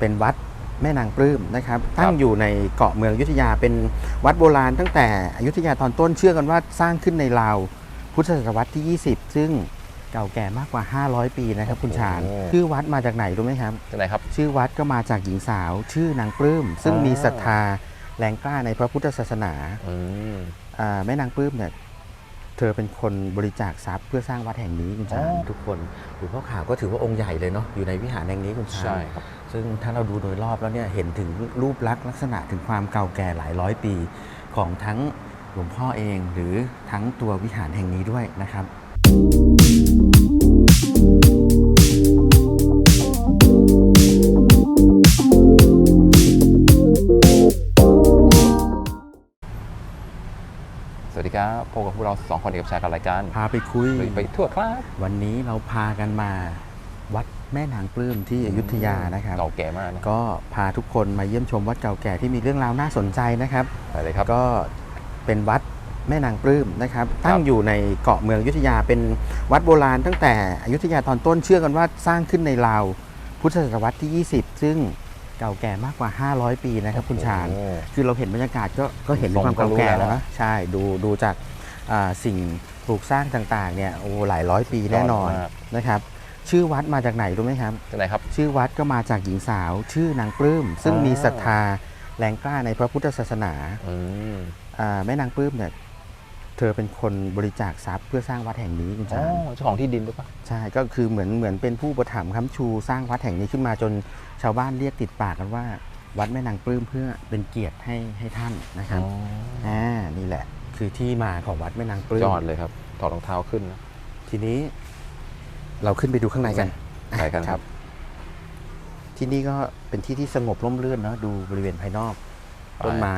เป็นวัดแม่นางปลื้มนะครับ ตั้งอยู่ในเกาะเมืองอยุธยาเป็นวัดโบราณ ตั้งแต่อยุธยาตอนต้นเชื่อกันว่าสร้างขึ้นในราวพุทธศตวรรษที่ 20 ซึ่งเก่าแก่มากกว่า 500 ปีนะครับคุณชาญโอ้โหชื่อวัดมาจากไหนรู้ไหมครับที่ไหนครับ ชื่อวัดก็มาจากหญิงสาว ชื่อนางปลื้มซึ่งอ่ามีมีศรัทธาแรงกล้าในพระพุทธศาสนาอืมอ่าแม่นางปลื้มเนี่ยเธอเป็นคนบริจาคทรัพย์เพื่อสร้างวัดแห่งนี้คุณชาญทุกคนหลวงพ่อขาวก็ถือว่าองค์ใหญ่เลยเนาะอยู่ในวิหารแห่งนี้คุณชาญใช่ครับ ซึ่งถ้าเราดูโดยรอบแล้วเนี่ยเห็นถึงรูปลักษณ์ลักษณะถึงความเก่าแก่หลายร้อยปีของทั้งหลวงพ่อเองหรือทั้งตัววิหารแห่งนี้ด้วยนะครับสวัสดีครับพบกับพวกเราสองคนเอกชัยกับรายการพาไปคุย ไปไปทั่วครับ วันนี้เราพากันมาวัด แม่นางปลื้มที่อยุธยานะครับเก่าแก่มากนะก็พาทุกคนมาเยี่ยมชมวัดเก่าแก่ที่มีเรื่องราวน่าสนใจนะครับไปเลยครับก็เป็นวัดแม่นางปลื้มนะครับ ตั้งอยู่ในเกาะเมืองอยุธยาเป็นวัดโบราณ ตั้งแต่อยุธยาตอนต้นเชื่อกันว่าสร้างขึ้นในราวพุทธศตวรรษที่ 20 ซึ่งเก่าแก่มากกว่า 500 ปีนะครับคุณชาญโอ้คือเราเห็นบรรยากาศก็ก็เห็นถึงความทรงก็เก่าแก่รู้แล้วแล้วนะใช่ดูดูจากอ่าสิ่งปลูกสร้างต่างๆเนี่ยโอ้หลายร้อยปีแน่นอนยอดมากนะครับ ชื่อวัดมาจากไหนรู้ไหมครับที่ไหนครับ ชื่อวัดก็มาจากหญิงสาว ชื่อนางปลื้มซึ่งอ่ามีมีศรัทธาแรงกล้าในพระพุทธศาสนาอืมอ่าแม่นางปลื้มเนี่ยเธอเป็นคนบริจาคทรัพย์เพื่อสร้างวัดแห่งนี้คุณอ๋ชาญอเจ้าของที่ดินหรือเปล่าใช่ก็คือเหมือนเหมือนเป็นผู้ประถมภ์ค้ำชูสร้างวัดแห่งนี้ขึ้นมาจนชาวบ้านเรียกติดปากกันว่า วัดแม่นางปลื้มเพื่อเป็นเกียรติให้ให้ท่านนะครับอ๋ออ่านี่แหละ คือที่มาของวัดแม่นางปลื้มยอดเลยครับ ถอดรองเท้าขึ้นนะทีนี้ เราขึ้นไปดูข้างในกันไปกันครับ ที่นี่ก็เป็นที่ที่สงบร่มรื่นเนาะดูบริเวณภายนอกไปต้นไม้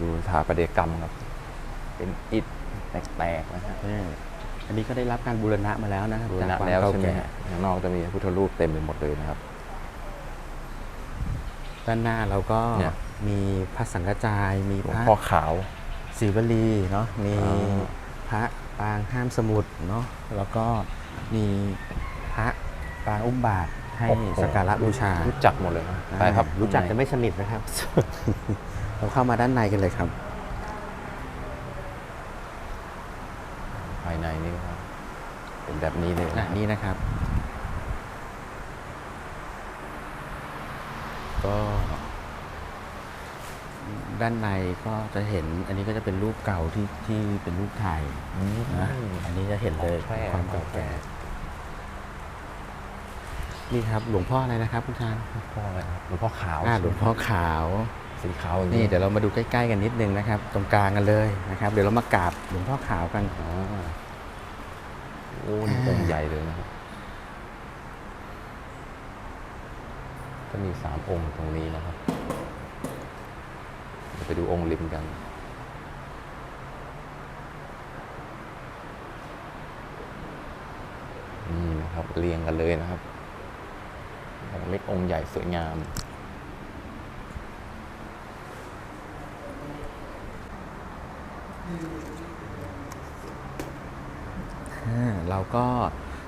ดูสถาปัตยกรรมครับ เป็นอิฐแตกๆนะฮะเอออันนี้ก็ได้รับการบูรณะมาแล้วนะครับดูจากนะความแล้วเก่าใช่ไหมแก่ฮะข้างนอกจะมีพระพุทธรูปเต็มไปหมดเลยนะครับ ด้านหน้าเราก็เนี่ยมีพระสังฆจายมีหลวพงระพ่อขาว ศิวลีเนาะมีอ่าพระปางห้ามสมุดเนาะแล้วก็มีพระปางอุ้มบาทให้สักการะบูชารู้จักหมดเลยนะไปครับรู้จักแต่ไม่สนิทนะครับ เราเข้ามาด้านในกันเลยครับ ภายในนี่ก็เป็นแบบนี้เลยอะนี่นะครับ ก็ ด้านในก็จะเห็น อันนี้ก็จะเป็นรูปเก่าที่ที่เป็นรูปถ่ายอืมนะอันนี้จะเห็นเลยของแท้ความเก่าแก่นี่ครับหลวงพ่ออะไรนะครับคุณชานหลวงพ่ออะไรครับหลวงพ่อขาวอ่าหลวงพ่อขาวสีขาวอย่างนี่เดี๋ยวเรามาดูใกล้ๆกันนิดนึงนะครับ ตรงกลางกันเลยนะครับ เดี๋ยวเรามากราบหลวงพ่อขาวกันอ๋อโอ้นี่องค์ใหญ่เลยนะครับก็มีสามองค์ตรงนี้นะครับเดี๋ยว ไปดูองค์ริมกัน นี่นะครับเรียงกันเลยนะครับ องค์เล็กองค์ใหญ่สวยงามอ่าเราก็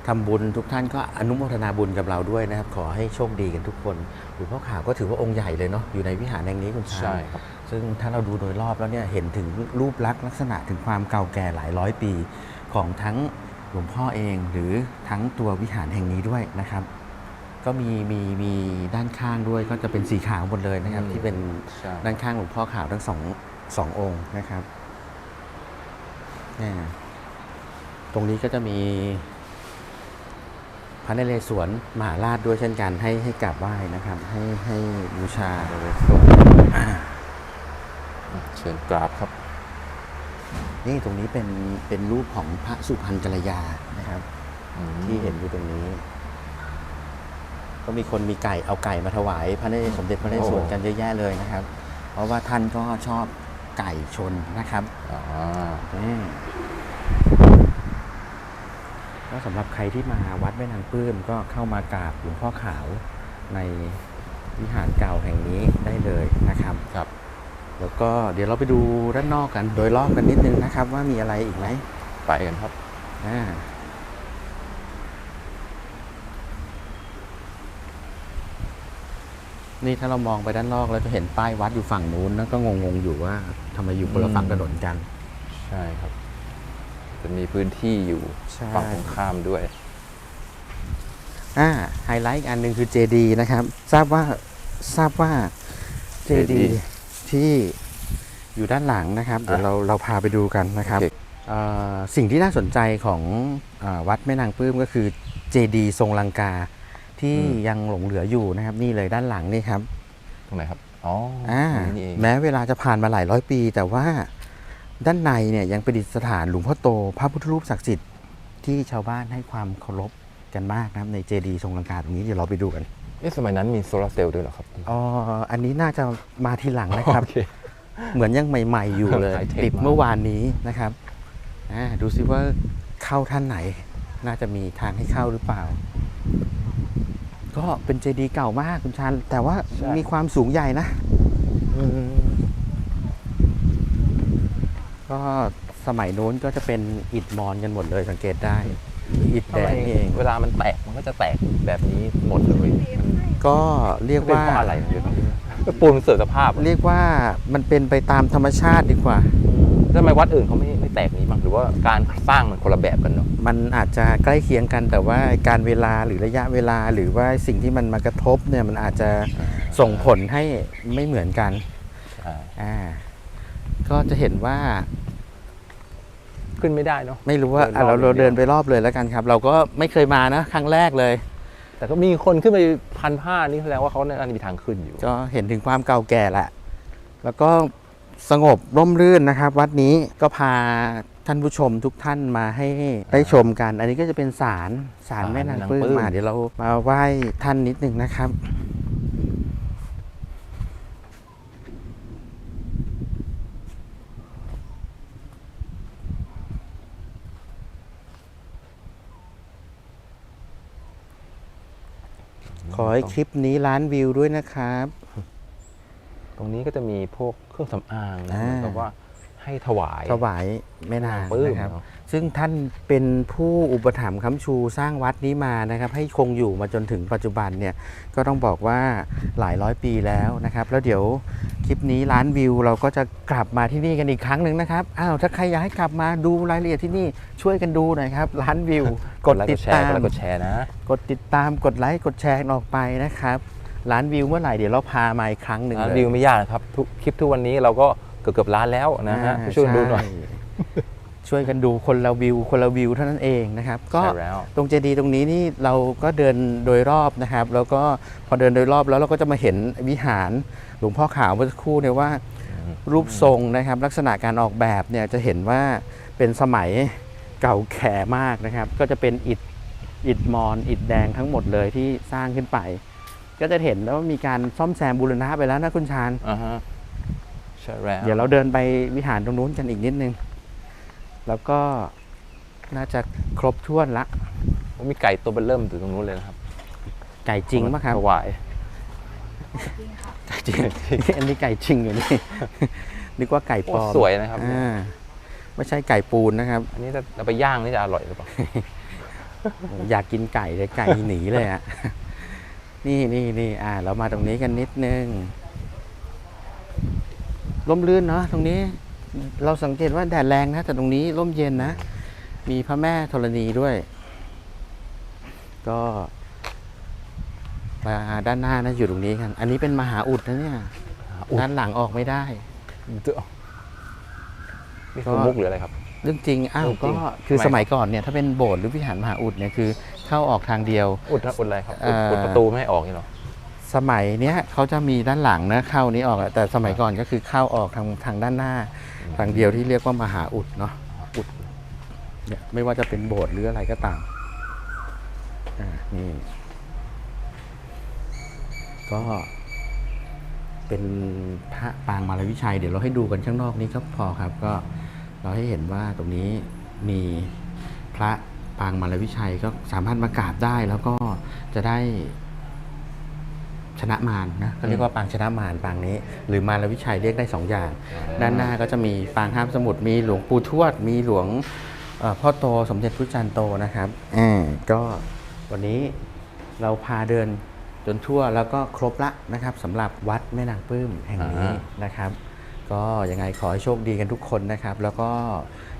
ทำบุญทุกท่านก็อนุโมทนาบุญกับเราด้วยนะครับ ขอให้โชคดีกันทุกคนหลวงพ่อขาวก็ถือว่าองค์ใหญ่เลยเนาะอยู่ในวิหารแห่งนี้คุณชาญใช่ครับ ซึ่งถ้าเราดูโดยรอบแล้วเนี่ยเห็นถึงรูปลักษณ์ลักษณะถึงความเก่าแก่หลายร้อยปีของทั้งหลวงพ่อเองหรือทั้งตัววิหารแห่งนี้ด้วยนะครับ ก็มีมีมีด้านข้างด้วยก็จะเป็นสีขาวหมดเลยนะครับอืมที่เป็นใช่ ด้านข้างหลวงพ่อขาวทั้งสองสององค์นะครับเนี่ยตรงนี้ก็จะมีพระนเรศวรมหาราชด้วยเช่นกันให้ให้กราบไหว้นะครับ ให้ให้บูชาอ่า เชิญกราบครับ นี่ตรงนี้เป็นเป็นรูปของพระสุพรรณกัลยานะครับอืมที่เห็นอยู่ตรงนี้ ก็มีคนมีไก่เอาไก่มาถวาย พระนเรศสมเด็จพระนเรศวรกันเยอะแยะเลยนะครับ เพราะว่าท่านก็ชอบไก่ชนนะครับอ่าอืมก็สำหรับใครที่มาวัดแม่นางปลื้มก็เข้ามากราบหลวงพ่อขาวในวิหารเก่าแห่งนี้ได้เลยนะครับครับ แล้วก็เดี๋ยวเราไปดูด้านนอกกันโดยรอบกันนิดนึงนะครับ ว่ามีอะไรอีกไหมไปกันครับอ่านี่ถ้าเรามองไปด้านนอกเราจะเห็นป้ายวัดอยู่ฝั่งนู้นนะก็งงๆอยู่ว่าทำไมอยู่คนละฝั่งถนนกัน ใช่ครับ จะมีพื้นที่อยู่ฝั่งตรงข้ามด้วย อ่าไฮไลท์อันหนึ่งคือเจดีนะครับ ทราบว่าทราบว่าเจ JD ดี ที่อยู่ด้านหลังนะครับเดี๋ยวอะเราเราพาไปดูกันนะครับโอเคเอ่อสิ่งที่น่าสนใจของอาวัดแม่นางปลื้มก็คือเจดีทรงลังกาที่ยังหลงเหลืออยู่นะครับ นี่เลยด้านหลังนี่ครับตรงไหนครับอ๋ออ่าตรงนี้นี่เองแม้เวลาจะผ่านมาหลายร้อยปี แต่ว่าด้านในเนี่ยยังประดิษฐานหลวงพ่อโต พระพุทธรูปศักดิ์สิทธิ์ที่ชาวบ้านให้ความเคารพกันมากนะครับในเจดีย์ทรงลังกาตรงนี้เดี๋ยวเราไปดูกัน เอ๊ะสมัยนั้นมีโซลาร์เซลล์ด้วยเหรอครับ อ๋อ อันนี้น่าจะมาทีหลังนะครับโอเคเหมือนยังใหม่ ๆ อยู่เลยไฮเทคติดมาก เมื่อวานนี้นะครับอ่าดูซิว่าเข้าท่านไหน น่าจะมีทางให้เข้าหรือเปล่า ก็เป็นเจดีย์เก่ามากคุณชันแต่ว่ามีความสูงใหญ่นะ อืมก็สมัยโน้นก็จะเป็นอิฐมอนกันหมดเลยสังเกตได้ อิฐทำแดไมงนี่เอง เวลามันแตกมัน ก็จะแตกแบบนี้หมดเลยก็เรียกเป็นว่าเพราะอะไรอยู่ตรงนี้ก็ปูนมันเสื่อมสภาพอะเรียกว่ามันเป็นไปตามธรรมชาติดีกว่าทำไมวัดอื่นเขาไม่ไม่แตกนี้บ้างหรือว่าการสร้างมันคนละแบบกันเนาะมันอาจจะใกล้เคียงกันแต่ว่าการเวลาหรือระยะเวลาหรือว่าสิ่งที่มันมากระทบเนี่ยมันอาจจะส่งผลให้ไม่เหมือนกันใช่อ่าก็จะเห็นว่า ขึ้นไม่ได้เนาะ ไม่รู้ว่าเดินรอบอะเราอย่างเดีเรายวเดินไปรอบเลยแล้วกันครับ เราก็ไม่เคยมานะครั้งแรกเลย แต่ก็มีคนขึ้นไปพันผ้านี่แสดงว่าเขาน่าจะมีทางขึ้นอยู่ ก็เห็นถึงความเก่าแก่แหละ แล้วก็สงบร่มรื่นนะครับ วัดนี้ก็พาท่านผู้ชมทุกท่านมาให้ได้ชมกัน อันนี้ก็จะเป็นศาลศาลศาลแม่นางแม่นางปลื้มปลื้มมาเดี๋ยวเรามาไหว้ท่านนิดหนึ่งนะครับ ขอให้คลิปนี้ล้านวิวด้วยนะครับ ตรงนี้ก็จะมีพวกเครื่องสำอางนะอ่าเหมือนกับว่า ให้ถวาย ถวายแม่นางปลื้มนะครับ เนอะ ซึ่งท่านเป็นผู้อุปถัมภ์ค้ำชูสร้างวัดนี้มานะครับ ให้คงอยู่มาจนถึงปัจจุบันเนี่ยก็ต้องบอกว่าหลายร้อยปีแล้วนะครับ แล้วเดี๋ยวคลิปนี้ล้านวิวเราก็จะกลับมาที่นี่กันอีกครั้งหนึ่งนะครับอ้าวถ้าใครอยากให้กลับมาดูรายละเอียดที่นี่ช่วยกันดูหน่อยครับล้านวิว กดไลค์ติกดดแชร์ตามกดไลค์กดแชร์นะ กดติดตามกดไลค์กดแชร์ออกไปนะครับ ล้านวิวเมื่อไหร่เดี๋ยวเราพามาอีกครั้งหนึ่งร้านเลยวิวไม่ยากนะครับทุกคลิปทุกวันนี้เราก็เกือบเกือบล้านแล้วนะฮะอ่าช่วยกันดูหน่อยใช่ช่วยกันดูคนละวิว คนละวิวเท่านั้นเองนะครับ ก็ใช่แล้วตรงเจดีย์ตรงนี้นี่เราก็เดินโดยรอบนะครับ แล้วก็พอเดินโดยรอบแล้วเราก็จะมาเห็นวิหารหลวงพ่อขาวเมื่อสักครู่เนี่ยว่ารูปทรงนะครับ ลักษณะการออกแบบเนี่ยจะเห็นว่าเป็นสมัยเก่าแก่มากนะครับ ก็จะเป็นอิฐอิฐมอนอิฐแดงทั้งหมดเลยที่สร้างขึ้นไป ก็จะเห็นแล้วว่ามีการซ่อมแซมบูรณะไปแล้วนะคุณชาญ เดี๋ยวเราเดินไปวิหารตรงนู้นกันอีกนิดนึง แล้วก็น่าจะครบถ้วนละมีไก่ตัวเบนเริ่มอยู่ตรงนู้นเลยนะครับ ไก่จริงปะครับถวายไก่จริงอันนี้ไก่จริงอยู่นี่นึกว่าไก่ปลอมโอ้สวยนะครับอ่าไม่ใช่ไก่ปูนนะครับ อันนี้จะเอาไปย่างนี่จะอร่อยหรือเปล่าอยากกินไก่เลยไก่หนีเลยอะนี่นี่นี่อ่า เรามาตรงนี้กันนิดนึง ร่มรื่นเนาะตรงนี้เราสังเกตว่าแดดแรงนะแต่ตรงนี้ร่มเย็นนะ มีพระแม่ธรณีด้วย ก็มาด้านหน้านะอยู่ตรงนี้กัน อันนี้เป็นมหาอุดนะเนี่ยอุดด้านหลังออกไม่ได้นี่คือมุกหรืออะไรครับ เรื่องจริงอ้าวเรื่องจริก็งคือทำไมสมัยก่อนเนี่ยถ้าเป็นโบสถ์หรือวิหารมหาอุดเนี่ยคือเข้าออกทางเดียว อุดนะอุดอะไรครับเอ่อุดออุดประตูไม่ให้ออกนี่หรอ สมัยเนี้ยเขาจะมีด้านหลังนะเข้านี้ออกอะแต่สมัยก่อนก็คือเข้าออกทางทางด้านหน้า ทางเดียวที่เรียกว่ามหาอุดเนาะอุดเนี่ยไม่ว่าจะเป็นโบสถ์หรืออะไรก็ตามอ่านี่ก็เป็นพระปางมารวิชัย เดี๋ยวเราให้ดูกันข้างนอกนี้ก็พอครับ ก็เราให้เห็นว่าตรงนี้มีพระปางมารวิชัยก็สามารถมากราบได้แล้วก็จะได้ ชนะมารนะก็เรียกว่าปางชนะมารปางนี้ หรือมารวิชัยเรียกได้สองอย่าง ด้านหน้าก็จะมีปางห้ามสมุทรมีหลวงปู่ทวด มีหลวงเอ่อพ่อโตสมเด็จพระจันทร์โตนะครับอ่าก็วันนี้เราพาเดินจนทั่วแล้วก็ครบละนะครับสำหรับวัดแม่นางปลื้มแห่งนี้อ่านะครับ ก็ยังไงขอให้โชคดีกันทุกคนนะครับ แล้วก็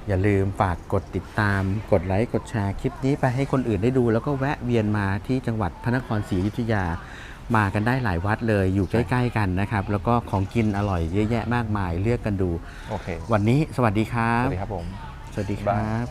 อย่าลืมฝากกดติดตาม กดไลค์ กดแชร์คลิปนี้ไปให้คนอื่นได้ดู แล้วก็แวะเวียนมาที่จังหวัดพระนครศรีอยุธยา มากันได้หลายวัดเลยอยู่ใกล้ ๆ กันนะครับ แล้วก็ของกินอร่อยเยอะแยะมากมายเลือกกันดู โอเค วันนี้สวัสดีครับสวัสดีครับผม สวัสดีครับ